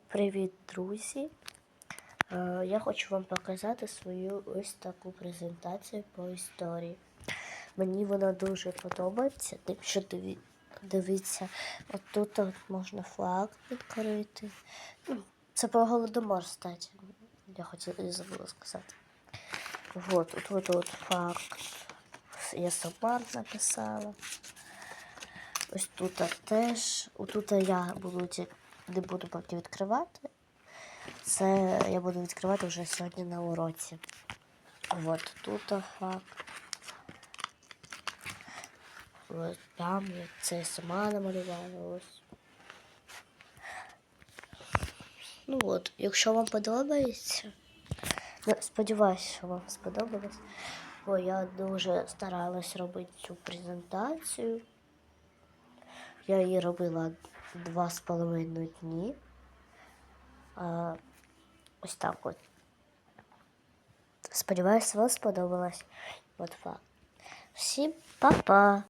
Привіт, друзі! Е, Я хочу вам показати свою ось таку презентацію по історії. Мені вона дуже подобається, тим, що диві... дивіться, от тут от можна флаг відкрити. Ну, Це про голодомор, кстати. Я хотіла забула сказати. Вот, тут от, от факт. Я сама написала. Ось тут теж. Отут я буду ті- не буду поки відкривати. Це я буду відкривати вже сьогодні на уроці. От тут факт. Ось там я це сама намалювала. Ось. Ну от, якщо вам подобається, ну, сподіваюся, що вам сподобалось. Бо я дуже старалась робити цю презентацію. Я її робила два з половиною дні. А, ось так от. Сподіваюсь, вам сподобалось. От факт. Всім па-па!